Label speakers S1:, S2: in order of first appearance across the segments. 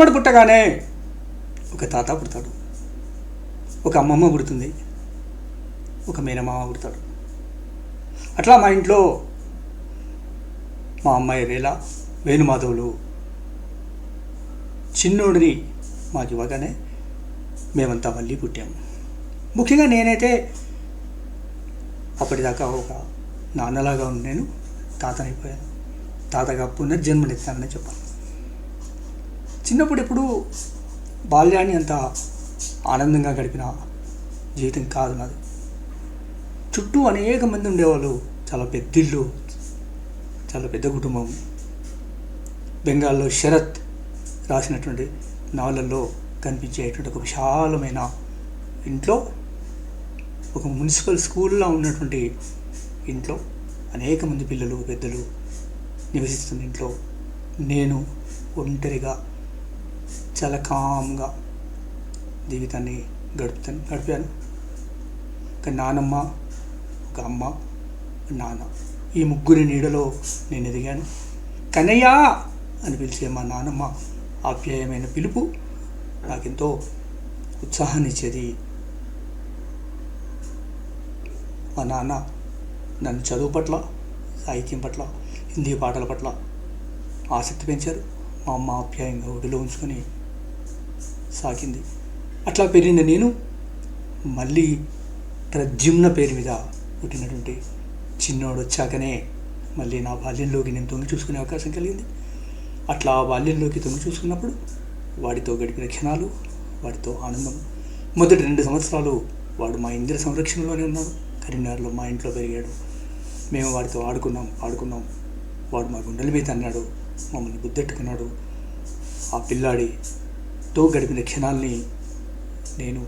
S1: మనమడు పుట్టగానే ఒక తాత పుడతాడు. ఒక అమ్మమ్మ పుడుతుంది. ఒక మేనమామ పుడతాడు. అట్లా మా ఇంట్లో మా అమ్మాయి రేల వేణుమాధవులు చిన్నోడిని మాకు ఇవ్వగానే మేమంతా మళ్ళీ పుట్టాము. ముఖ్యంగా నేనైతే అప్పటిదాకా ఒక నాన్నలాగా ఉండి నేను తాతనైపోయాను. తాతగా పునర్జన్మనిస్తానని చెప్పాను చిన్నప్పుడు ఎప్పుడు బాల్యాన్ని అంత ఆనందంగా గడిపిన జీవితం కాదు నాది. చుట్టూ అనేక మంది ఉండేవాళ్ళు. చాలా పెద్ద ఇల్లు చాలా పెద్ద కుటుంబం. బెంగాల్లో శరత్ రాసినటువంటి నవలల్లో కనిపించేటువంటి ఒక విశాలమైన ఇంట్లో ఒక మున్సిపల్ స్కూల్లో ఉన్నటువంటి ఇంట్లో అనేక మంది పిల్లలు పెద్దలు నివసిస్తున్న ఇంట్లో నేను ఒంటరిగా చాలా కామ్గా జీవితాన్ని గడుపుతాను. గడిపాను. ఒక నానమ్మ ఒక అమ్మ ఒక నాన్న. ఈ ముగ్గురి నీడలో నేను ఎదిగాను. కనయ్యా అని పిలిచే మా నానమ్మ ఆప్యాయమైన పిలుపు నాకెంతో ఉత్సాహాన్ని ఇచ్చేది మా నాన్న నన్ను చదువు పట్ల సాహిత్యం పట్ల హిందీ పాటల పట్ల ఆసక్తి పెంచారు. మా అమ్మ ఆప్యాయంగా ఒడిలో ఉంచుకొని సాగింది. అట్లా పెరిగిన నేను. మళ్ళీ ప్రద్యుమ్న పేరు మీద పుట్టినటువంటి చిన్నోడు వచ్చాకనే మళ్ళీ నా బాల్యంలోకి నేను తొంగి చూసుకునే అవకాశం కలిగింది. అట్లా ఆ బాల్యంలోకి తొంగి చూసుకున్నప్పుడు వాడితో గడిపిన క్షణాలు వాడితో ఆనందం. మొదటి రెండు సంవత్సరాలు వాడు మా ఇందిర సంరక్షణలోనే ఉన్నాడు. కరీంనగర్లో మా ఇంట్లో పెరిగాడు. మేము వాడితో ఆడుకున్నాం ఆడుకున్నాం వాడు మా గుండెల మీద అన్నాడు మమ్మల్ని గుద్దెట్టుకున్నాడు. ఆ పిల్లాడి తో గడిపిన క్షణాల్ని నేను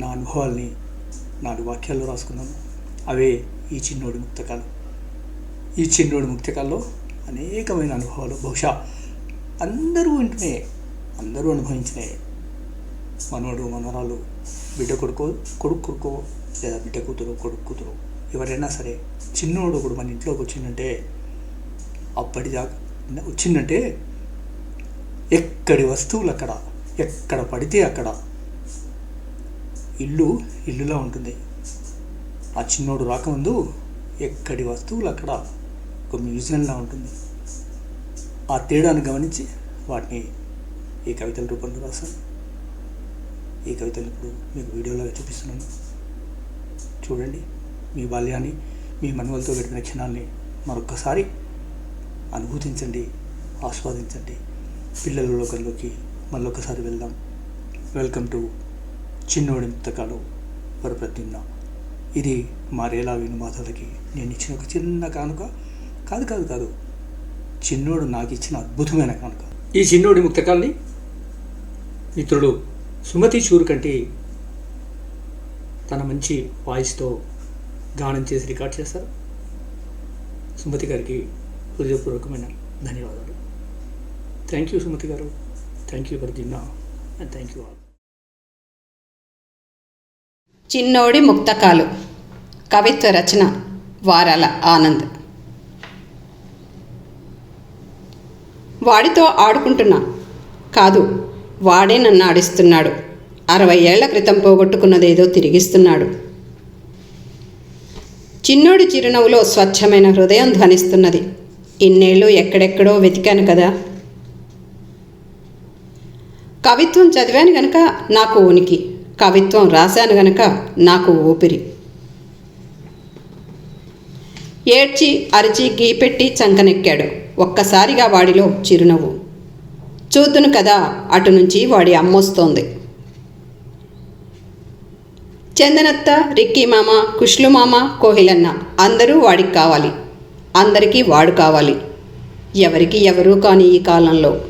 S1: నా అనుభవాల్ని నాలుగు వాక్యాల్లో రాసుకున్నాను. అవే ఈ చిన్నోడి ముక్తకాలు. ఈ చిన్నోడి ముక్తకాల్లో అనేకమైన అనుభవాలు. బహుశా అందరూ వింటనే అందరూ అనుభవించినే మనవడు మనవరాలు బిడ్డ కొడుకో కొడుకు కొడుకో లేదా బిడ్డ కూతురు కొడుకు కూతురు ఎవరైనా సరే చిన్నోడు ఒకడు మన ఇంట్లోకి వచ్చిందంటే అప్పటిదాకా వచ్చిందంటే ఎక్కడి వస్తువులు అక్కడ ఎక్కడ పడితే అక్కడ. ఇల్లు ఇల్లులా ఉంటుంది. ఆ చిన్నోడు రాకముందు ఎక్కడి వస్తువులు అక్కడ ఒక మ్యూజియంలా ఉంటుంది. ఆ తేడాను గమనించి వాటిని ఈ కవితల రూపంలో రాశాను. ఈ కవితలు ఇప్పుడు మీకు వీడియోలో చూపిస్తున్నాను. చూడండి మీ బాల్యాన్ని మీ మనువలతో గడిపిన క్షణాన్ని మరొక్కసారి అనుభూతించండి ఆస్వాదించండి. పిల్లల లోకంలోకి మళ్ళొకసారి వెళ్దాం. వెల్కమ్ టు చిన్నోడి ముక్తకాలు వరప్రద్యుమ్న. ఇది మా రేలా నేను ఇచ్చిన ఒక చిన్న కానుక. కాదు కాదు కాదు. చిన్నోడు నాకు ఇచ్చిన అద్భుతమైన కానుక. ఈ చిన్నోడి ముక్తకాల్ని మిత్రుడు సుమతి చూరు కంటి తన మంచి వాయిస్తో గానం చేసి రికార్డ్ చేస్తారు. సుమతి గారికి హృదయపూర్వకమైన ధన్యవాదాలు. Thank you Sumathi garu thank you for దిన్నా and thank you all
S2: చిన్నోడి ముక్తకాలు. కవిత్వ రచన వారాల ఆనంద్. వాడితో ఆడుకుంటున్నా. కాదు వాడే నన్ను ఆడిస్తున్నాడు. అరవై ఏళ్ళ క్రితం పోగొట్టుకున్నదేదో తిరిగిస్తున్నాడు. చిన్నోడి చిరునవ్వులో స్వచ్ఛమైన హృదయం ధ్వనిస్తున్నది. ఇన్నేళ్ళు ఎక్కడెక్కడో వెతికాను కదా. కవిత్వం చదివాను గనక నాకు ఉనికి. కవిత్వం రాశాను గనక నాకు ఊపిరి. ఏడ్చి అరిచి గీపెట్టి చంకనెక్కాడు. ఒక్కసారిగా వాడిలో చిరునవ్వు. చూతును కదా అటు నుంచి వాడి అమ్మొస్తోంది. చందనత్త రిక్కీ మామ కుష్లు మామ కోహిలన్న అందరూ వాడికి కావాలి. అందరికీ వాడు కావాలి. ఎవరికి ఎవరూ కాని ఈ కాలంలో.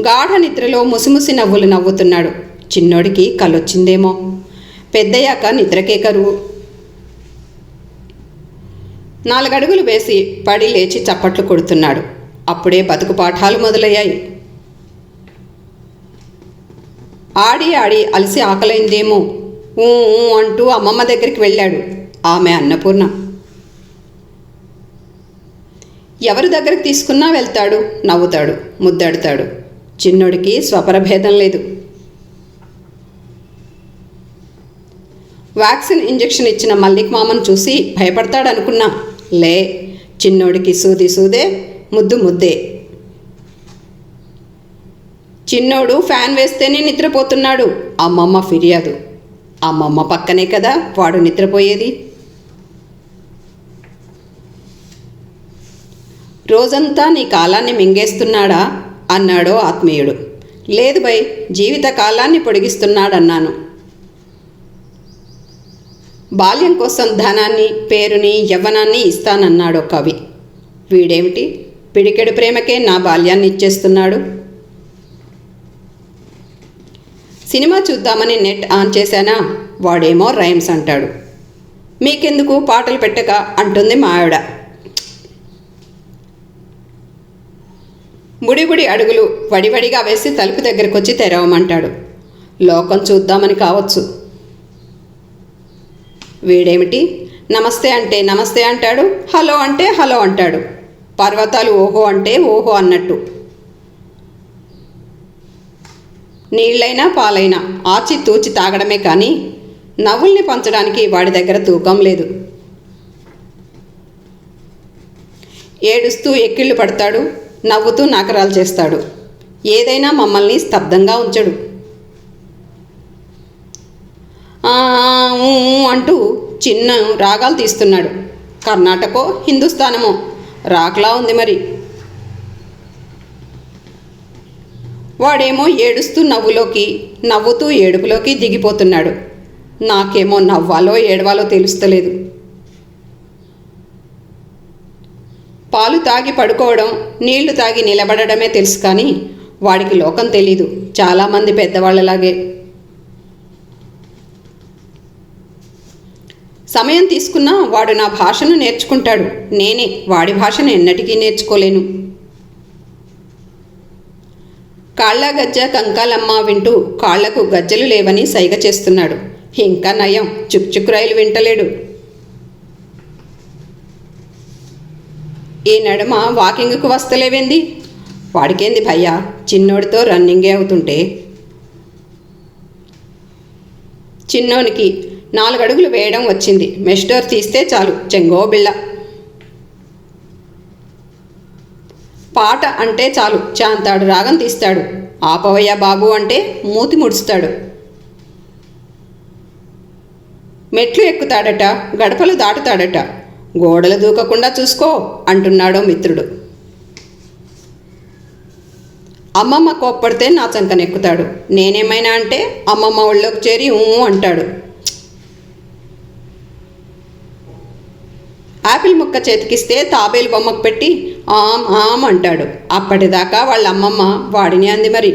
S2: గాఢ నిద్రలో ముసిముసి నవ్వులు నవ్వుతున్నాడు. చిన్నోడికి కళ్ళొచ్చిందేమో పెద్దయ్యాక నిద్రకే కరువు. నాలుగడుగులు వేసి పడి లేచి చప్పట్లు కొడుతున్నాడు. అప్పుడే బతుకు పాఠాలు మొదలయ్యాయి. ఆడి ఆడి అలసి ఆకలైందేమో. ఊ ఊ అంటూ అమ్మమ్మ దగ్గరికి వెళ్ళాడు. ఆమె అన్నపూర్ణ. ఎవరి దగ్గరికి తీసుకున్నా వెళ్తాడు నవ్వుతాడు ముద్దాడుతాడు. చిన్నోడికి స్వపరభేదం లేదు. వ్యాక్సిన్ ఇంజెక్షన్ ఇచ్చిన మల్లిక్ మామను చూసి భయపడతాడనుకున్నా. లే చిన్నోడికి సూది సూదే ముద్దు ముద్దే. చిన్నోడు ఫ్యాన్ వేస్తేనే నిద్రపోతున్నాడు. అమ్మమ్మ ఫిర్యాదు. అమ్మమ్మ పక్కనే కదా వాడు నిద్రపోయేది. రోజంతా నీ కాలాన్ని మింగేస్తున్నాడా? అన్నాడో ఆత్మీయుడు. లేదు బై జీవిత కాలాన్ని పొడిగిస్తున్నాడన్నాను. బాల్యం కోసం ధనాన్ని పేరుని యవ్వనాన్ని ఇస్తానన్నాడో కవి. వీడేమిటి? పిడికెడు ప్రేమకే నా బాల్యాన్ని ఇచ్చేస్తున్నాడు? సినిమా చూద్దామని నెట్ ఆన్ చేశానా? వాడేమో రైమ్స్ అంటాడు. మీకెందుకు పాటలు పెట్టక? అంటుంది మా ఆవిడ. బుడిబుడి అడుగులు వడివడిగా వేసి తలుపు దగ్గరకొచ్చి తెరవమంటాడు. లోకం చూద్దామని కావచ్చు. వీడేమిటి? నమస్తే అంటే నమస్తే అంటాడు హలో అంటే హలో అంటాడు. పర్వతాలు ఓహో అంటే ఓహో అన్నట్టు. నీళ్ళైనా పాలైనా ఆచి తూచి తాగడమే కానీ నవ్వుల్ని పంచడానికి వాడి దగ్గర తూకం లేదు. ఏడుస్తూ ఎక్కిళ్ళు పడతాడు నవ్వుతూ నాకరాలు చేస్తాడు. ఏదైనా మమ్మల్ని స్తబ్దంగా ఉంచడు. ఊ, అంటూ చిన్న రాగాలు తీస్తున్నాడు. కర్ణాటకో హిందుస్థానమో. రాక్లా ఉంది మరి. వాడేమో ఏడుస్తూ నవ్వులోకి నవ్వుతూ ఏడుపులోకి దిగిపోతున్నాడు. నాకేమో నవ్వాలో ఏడవాలో తెలుస్తలేదు. పాలు తాగి పడుకోవడం నీళ్ళు తాగి నిలబడడమే తెలుసు కానీ వాడికి లోకం తెలీదు. చాలామంది పెద్దవాళ్ళలాగే. సమయం తీసుకున్నా వాడు నా భాషను నేర్చుకుంటాడు. నేనే వాడి భాషను ఎన్నటికీ నేర్చుకోలేను. కాళ్ళ గజ్జ కంకాలమ్మ వింటూ కాళ్ళకు గజ్జలు లేవని సైగ చేస్తున్నాడు. ఇంకా నయం. చుక్చుక్ రైలు వింటలేడు. ఈ నడుమ వాకింగ్కు వస్తలేవేంది? వాడికేంది భయ్యా? చిన్నోడితో రన్నింగే అవుతుంటే. చిన్నోనికి నాలుగడుగులు వేయడం వచ్చింది. మెస్టోర్ తీస్తే చాలు. చెంగో బిళ్ళ. పాట అంటే చాలు. చాంతాడు రాగం తీస్తాడు. ఆపవయ్య బాబు అంటే మూతి ముడుస్తాడు. మెట్లు ఎక్కుతాడట. గడపలు దాటుతాడట. గోడలు దూకకుండా చూసుకో అంటున్నాడో మిత్రుడు. అమ్మమ్మ కోప్పడితే నా చంకనెక్కుతాడు. నేనేమైనా అంటే అమ్మమ్మ ఒళ్ళోకి చేరి ఊ అంటాడు. ఆపిల్ ముక్క చేతికిస్తే తాబేలు బొమ్మకు పెట్టి ఆమ్ ఆమ్ అంటాడు. అప్పటిదాకా వాళ్ళ అమ్మమ్మ వాడిని అంది మరి.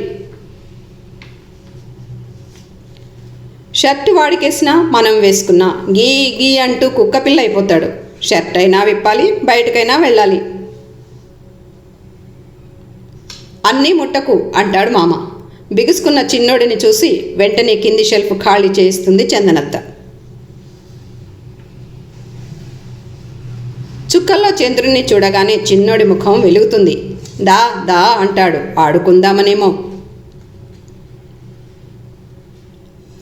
S2: షర్ట్ వాడికేసినా మనం వేసుకున్నా గీ గీ అంటూ కుక్క పిల్ల అయిపోతాడు. షర్ట్ అయినా విప్పాలి బయటకైనా వెళ్ళాలి. అన్నీ ముట్టకు అంటాడు మామ. బిగుసుకున్న చిన్నోడిని చూసి వెంటనే కింది షెల్ఫ్ ఖాళీ చేయిస్తుంది చందనత్త. చుక్కల్లో చంద్రుణ్ణి చూడగానే చిన్నోడి ముఖం వెలుగుతుంది. దా దా అంటాడు. ఆడుకుందామనేమో.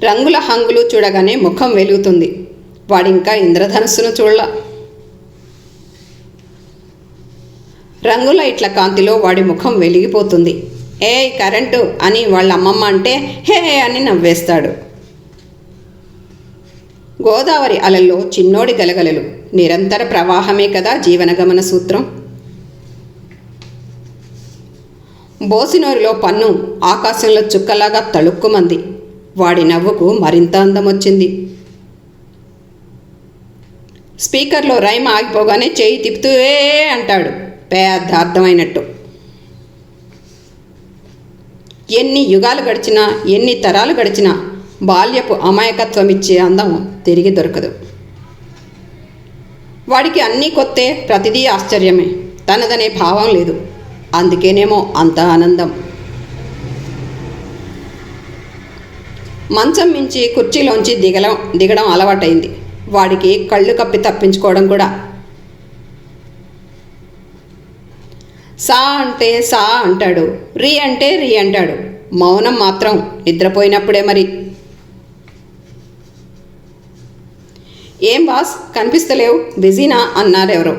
S2: రంగుల హంగులు చూడగానే ముఖం వెలుగుతుంది. వాడింకా ఇంద్రధనుస్సును చూడలా. రంగు లైట్ల కాంతిలో వాడి ముఖం వెలిగిపోతుంది. ఏ కరెంటు అని వాళ్ళ అమ్మమ్మ అంటే హే అని నవ్వేస్తాడు. గోదావరి అలల్లో చిన్నోడి గలగలలు. నిరంతర ప్రవాహమే కదా జీవనగమన సూత్రం. బోసినోరిలో పన్ను ఆకాశంలో చుక్కలాగా తళుక్కుమంది. వాడి నవ్వుకు మరింత అందం వచ్చింది స్పీకర్లో రైమ్ ఆగిపోగానే చేయి తిప్పుతూ ఏ అంటాడు. పెద్ద అర్థమైనట్టు. ఎన్ని యుగాలు గడిచినా ఎన్ని తరాలు గడిచినా బాల్యపు అమాయకత్వం ఇచ్చే అందం తిరిగి దొరకదు. వాడికి అన్నీ కొత్తే ప్రతిదీ ఆశ్చర్యమే. తనదనే భావం లేదు. అందుకేనేమో అంత ఆనందం. మంచం మించి కుర్చీలోంచి దిగలం దిగడం అలవాటైంది. వాడికి కళ్ళు కప్పి తప్పించుకోవడం కూడా సా అంటే సా అంటాడు. రీ అంటే రీ అంటాడు. మౌనం మాత్రం నిద్రపోయినప్పుడే మరి. ఏం బాస్? కనిపిస్తలేవు. బిజీనా? అన్నారెవరో.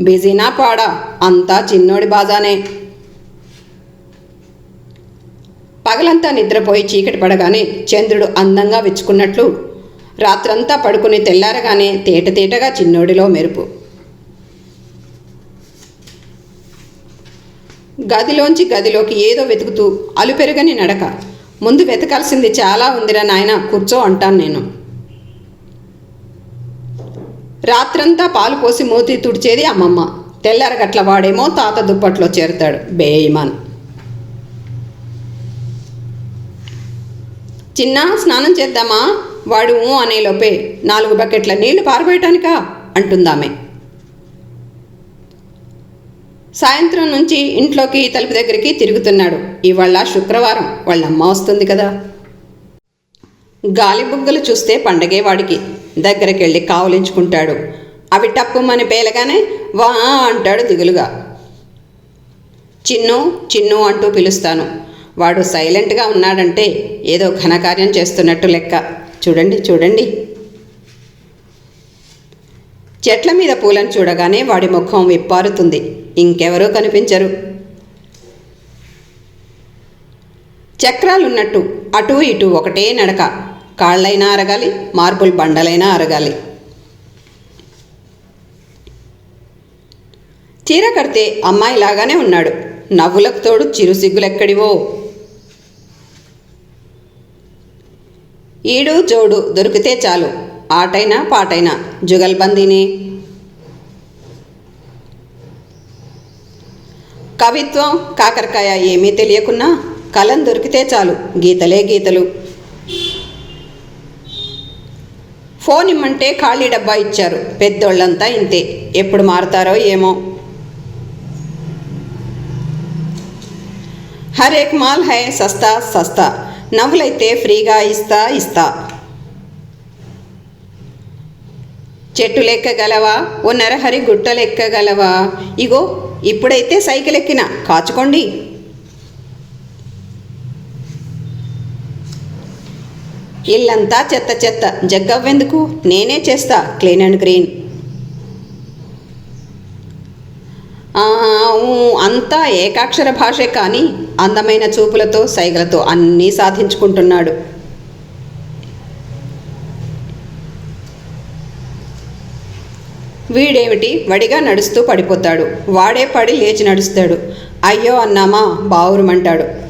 S2: బిజీనా పాడా? అంతా చిన్నోడి బాజానే. పగలంతా నిద్రపోయి చీకటి పడగానే చంద్రుడు అందంగా విచ్చుకున్నట్లు రాత్రంతా పడుకుని తెల్లారగానే తేట తేటగా చిన్నోడిలో మెరుపు. గదిలోంచి గదిలోకి ఏదో వెతుకుతూ అలుపెరుగని నడక. ముందు వెతకాల్సింది చాలా ఉందిరా నాయన కూర్చో అంటాను నేను. రాత్రంతా పాలు పోసి మూతి తుడిచేది అమ్మమ్మ. తెల్లారగట్ల వాడేమో తాత దుప్పట్లో చేరుతాడు. బేయిమాన్. చిన్న స్నానం చేద్దామా? వాడు ఊ అనేలోపే నాలుగు బకెట్ల నీళ్ళు పారబోయటానికా? అంటుందామె. సాయంత్రం నుంచి ఇంట్లోకి తలుపు దగ్గరికి తిరుగుతున్నాడు. ఇవాళ శుక్రవారం. వాళ్ళమ్మ వస్తుంది కదా. గాలి బుగ్గలు చూస్తే పండగే వాడికి. దగ్గరకెళ్ళి కావలించుకుంటాడు. అవి టప్పుమని పేలగానే వా అంటాడు దిగులుగా. చిన్ను చిన్ను అంటూ పిలుస్తాను. వాడు సైలెంట్గా ఉన్నాడంటే ఏదో ఘనకార్యం చేస్తున్నట్టు లెక్క. చూడండి చూడండి. చెట్ల మీద పూలను చూడగానే వాడి ముఖం విప్పారుతుంది. ఇంకెవరూ కనిపించరు. చక్రాలున్నట్టు అటు ఇటు ఒకటే నడక. కాళ్ళైనా అరగాలి మార్బుల్ బండలైనా అరగాలి. చీర కడితే అమ్మాయిలాగానే ఉన్నాడు. నవ్వులకు తోడు చిరుసిగ్గులెక్కడివో ఈడు జోడు దొరికితే చాలు. ఆటైనా పాటైనా జుగల్బందీనే. కవిత్వం కాకరకాయ ఏమీ తెలియకున్నా కలం దొరికితే చాలు గీతలే గీతలు. ఫోన్ ఇమ్మంటే ఖాళీ డబ్బా ఇచ్చారు పెద్దోళ్ళంతా ఇంతే ఎప్పుడు మారుతారో ఏమో. హరేక్ మాల్ హై సస్తా సస్తా నవ్వులైతే ఫ్రీగా ఇస్తా ఇస్తా. చెట్టు లెక్కగలవా? ఓ నరహరి గుట్టలు ఎక్కగలవా ఇగో ఇప్పుడైతే సైకిల్ ఎక్కిన కాచుకోండి. ఇల్లంతా చెత్త చెత్త. జగ్గవ్వెందుకు? నేనే చేస్తా. Clean and green. ఊ, అంతా ఏకాక్షర భాషే కానీ అందమైన చూపులతో సైగలతో అన్నీ సాధించుకుంటున్నాడు. వీడేమిటి వడిగా నడుస్తూ పడిపోతాడు? వాడే పడి లేచి నడుస్తాడు. అయ్యో అన్నామా? బావురమంటాడు.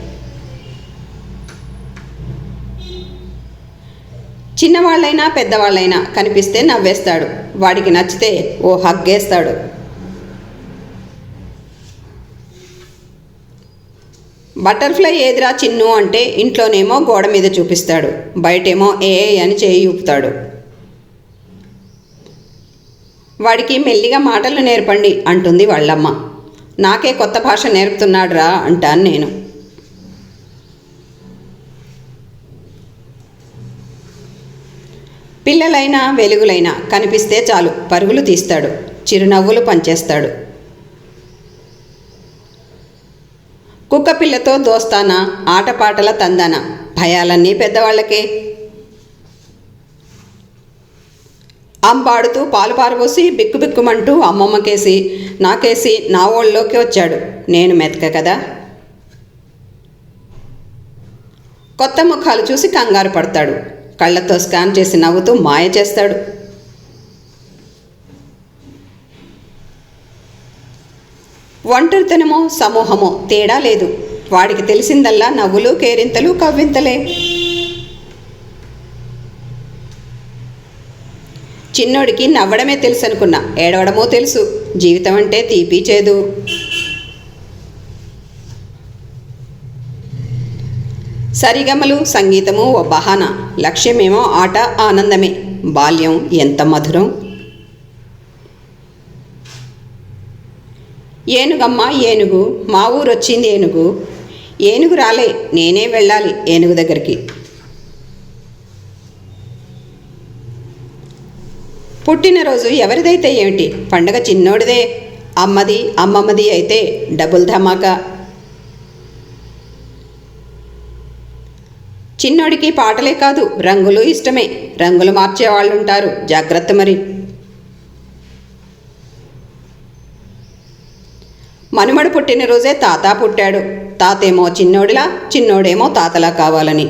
S2: చిన్నవాళ్ళైనా పెద్దవాళ్ళైనా కనిపిస్తే నవ్వేస్తాడు. వాడికి నచ్చితే ఓ హగ్గేస్తాడు. బటర్ఫ్లై ఏదిరా చిన్ను అంటే ఇంట్లోనేమో గోడ మీద చూపిస్తాడు. బయటేమో ఏ అని చేయి ఊపుతాడు. వాడికి మెల్లిగా మాటలు నేర్పండి అంటుంది వాళ్ళమ్మ. నాకే కొత్త భాష నేర్పుతున్నాడురా అంటాను నేను. పిల్లలైనా వెలుగులైనా కనిపిస్తే చాలు పరుగులు తీస్తాడు చిరునవ్వులు పంచేస్తాడు. కుక్కపిల్లతో దోస్తానా ఆటపాటల తందాన భయాలన్నీ పెద్దవాళ్ళకే. అంబాడుతూ పాలు పారబోసి బిక్కుబిక్కుమంటూ అమ్మమ్మకేసి నాకేసి నా ఓళ్ళలోకి వచ్చాడు. నేను మెతక కదా? కొత్త ముఖాలు చూసి కంగారు పడతాడు. కళ్ళతో స్కాన్ చేసి నవ్వుతూ మాయ చేస్తాడు. ఒంటరితనమో సమూహమో తేడా లేదు. వాడికి తెలిసిందల్లా నవ్వులు కేరింతలు కవ్వింతలే. చిన్నోడికి నవ్వడమే తెలుసు అనుకున్నా ఏడవడమో తెలుసు. జీవితం అంటే తీపి చేదు. సరిగమలు సంగీతము ఓ బహాన. లక్ష్యమేమో ఆట ఆనందమే. బాల్యం ఎంత మధురం. ఏనుగమ్మ ఏనుగు. మా ఊరు వచ్చింది ఏనుగు. ఏనుగు రాలే నేనే వెళ్ళాలి ఏనుగు దగ్గరికి. పుట్టినరోజు ఎవరిదైతే ఏమిటి? పండగ చిన్నోడిదే. అమ్మది అమ్మమ్మది అయితే డబుల్ ధమాకా. చిన్నోడికి పాటలే కాదు రంగులు ఇష్టమే. రంగులు మార్చే వాళ్ళు ఉంటారు జాగ్రత్త మరి. మనుమడు పుట్టినరోజే తాత పుట్టాడు. తాతేమో చిన్నోడిలా చిన్నోడేమో తాతలా కావాలని.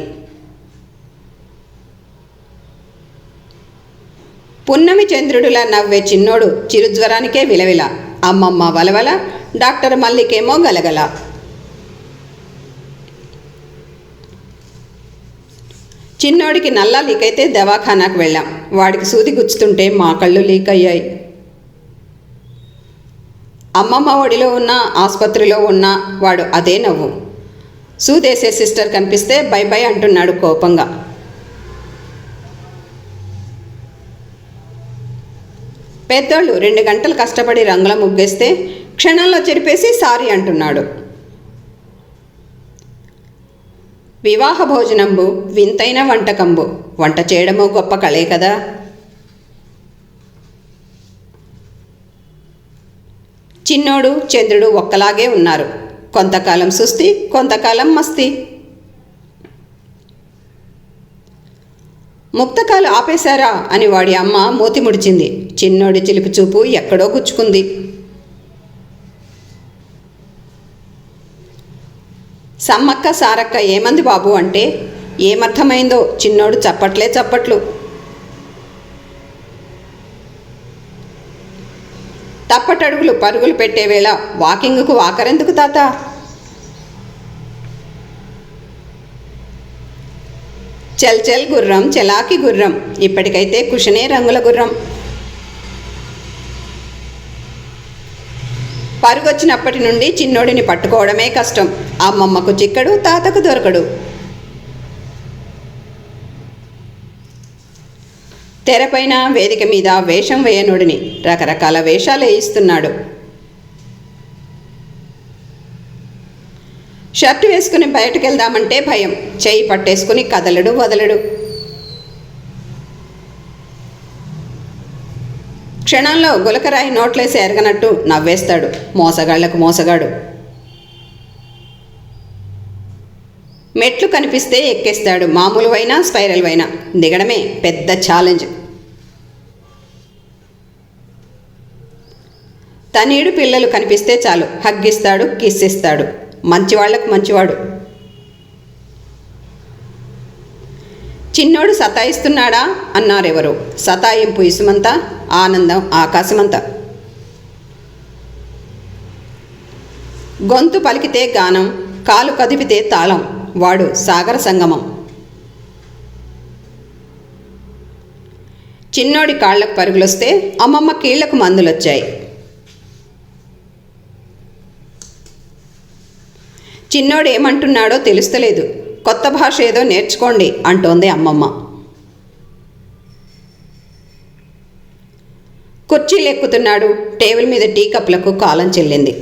S2: పున్నమి చంద్రుడిలా నవ్వే చిన్నోడు చిరుజ్వరానికే విలవిల. అమ్మమ్మ వలవల డాక్టర్ మల్లికేమో గలగల. చిన్నోడికి నల్లా లీక్ అయితే దవాఖానాకు వెళ్ళాం. వాడికి సూది గుచ్చుతుంటే మా కళ్ళు లీక్ అయ్యాయి అమ్మమ్మ ఒడిలో ఉన్న ఆసుపత్రిలో ఉన్న వాడు అదే నవ్వు. సూదేసే సిస్టర్ కనిపిస్తే బై బై అంటున్నాడు కోపంగా. పెద్దోళ్ళు రెండు గంటలు కష్టపడి రంగుల ముగ్గేస్తే క్షణంలో చెరిపేసి సారీ అంటున్నాడు. వివాహ భోజనంబు వింతైన వంటకంబు. వంట చేయడము గొప్ప కళే కదా? చిన్నోడు చంద్రుడు ఒక్కలాగే ఉన్నారు. కొంతకాలం సుస్తి కొంతకాలం మస్తి ముక్తకాలు ఆపేశారా? అని వాడి అమ్మ మూతి ముడిచింది. చిన్నోడి చిలిపి చూపు ఎక్కడో గుచ్చుకుంది. సమ్మక్క సారక్క ఏమంది బాబు అంటే ఏమర్థమైందో చిన్నోడు చప్పట్లే చప్పట్లు. తప్పటడుగులు పరుగులు పెట్టే వేళ వాకింగ్కు వాకరెందుకు తాత? చల్ చల్ గుర్రం చెలాకి గుర్రం. ఇప్పటికైతే కుషనే రంగుల గుర్రం. పరుగొచ్చినప్పటి నుండి చిన్నోడిని పట్టుకోవడమే కష్టం. అమ్మమ్మకు చిక్కడు తాతకు దొరకడు. తెరపైన వేదిక మీద వేషం వేయనుడిని. రకరకాల వేషాలు వేయిస్తున్నాడు. షర్ట్ వేసుకుని బయటకు వెళ్దామంటే భయం. చేయి పట్టేసుకుని కదలడు వదలడు. క్షణంలో గులకరాయి నోట్లేసి ఎరగనట్టు నవ్వేస్తాడు. మోసగాళ్ళకు మోసగాడు. మెట్లు కనిపిస్తే ఎక్కేస్తాడు. మామూలువైనా స్పైరల్వైనా. స్పైరల్ అయినా దిగడమే పెద్ద ఛాలెంజ్. తనీడు పిల్లలు కనిపిస్తే చాలు. హగ్గిస్తాడు కిస్సిస్తాడు. మంచివాళ్ళకు మంచివాడు. చిన్నోడు సతాయిస్తున్నాడా? అన్నారెవరో. సతాయింపు ఇసుమంతా ఆనందం ఆకాశమంతా. గొంతు పలికితే గానం కాలు కదిపితే తాళం. వాడు సాగర సంగమం. చిన్నోడి కాళ్ళకు పరుగులొస్తే అమ్మమ్మ కీళ్ళకు మందులొచ్చాయి. చిన్నోడు ఏమంటున్నాడో తెలుస్తలేదు. కొత్త భాష ఏదో నేర్చుకోండి అంటోంది అమ్మమ్మ. కుర్చీలు ఎక్కుతున్నాడు టేబుల్ మీద టీ కప్పులకు కాలం చెల్లింది.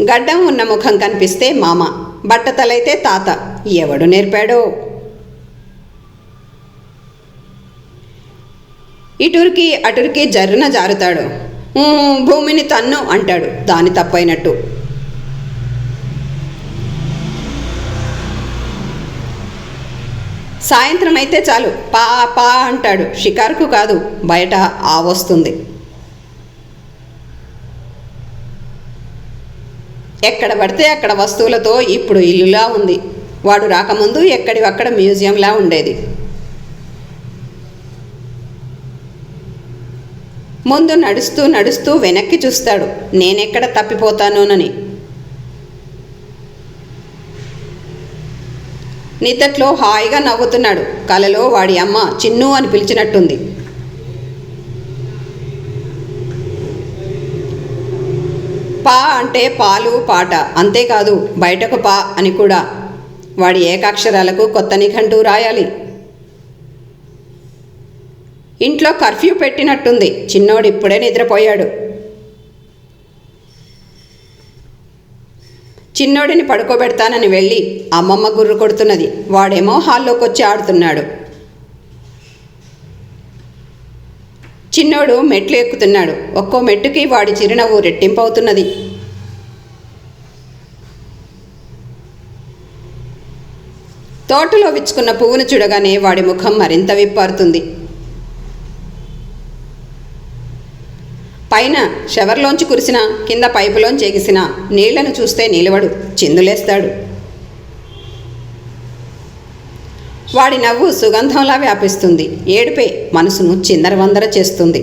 S2: గడ్డం ఉన్న ముఖం కనిపిస్తే మామ బట్టతలైతే తాత ఎవడు నేర్పాడో? ఇటురికి అటురికి జర్రున జారుతాడు. భూమిని తన్ను అంటాడు. దాని తప్పైనట్టు. సాయంత్రం అయితే చాలు. పా పా అంటాడు. షికారుకు కాదు బయట ఆ వస్తుంది. ఎక్కడ పడితే అక్కడ వస్తువులతో ఇప్పుడు ఇల్లులా ఉంది. వాడు రాకముందు ఎక్కడివక్కడ మ్యూజియంలా ఉండేది. ముందు నడుస్తూ నడుస్తూ వెనక్కి చూస్తాడు. నేనెక్కడ తప్పిపోతానోనని. నిద్దట్లో హాయిగా నవ్వుతున్నాడు. కలలో వాడి అమ్మ చిన్ను అని పిలిచినట్టుంది. పా అంటే పాలు పాట. అంతేకాదు బయటకు పా అని కూడా. వాడి ఏకాక్షరాలకు కొత్త నిఘంటూ రాయాలి. ఇంట్లో కర్ఫ్యూ పెట్టినట్టుంది. చిన్నోడు ఇప్పుడే నిద్రపోయాడు. చిన్నోడిని పడుకోబెడతానని వెళ్ళి అమ్మమ్మ గుర్రు కొడుతున్నది. వాడేమో హాల్లోకి వచ్చి ఆడుతున్నాడు. చిన్నోడు మెట్లు ఎక్కుతున్నాడు. ఒక్కో మెట్టుకి వాడి చిరునవ్వు రెట్టింపవుతున్నది. తోటలో విచ్చుకున్న పువ్వును చూడగానే వాడి ముఖం మరింత విప్పారుతుంది. పైన షవర్లోంచి కురిసిన కింద పైపులోంచి ఎగిసిన నీళ్ళను చూస్తే నిలవడు చిందులేస్తాడు. వాడి నవ్వు సుగంధంలా వ్యాపిస్తుంది. ఏడుపే మనసును చిందరవందర చేస్తుంది.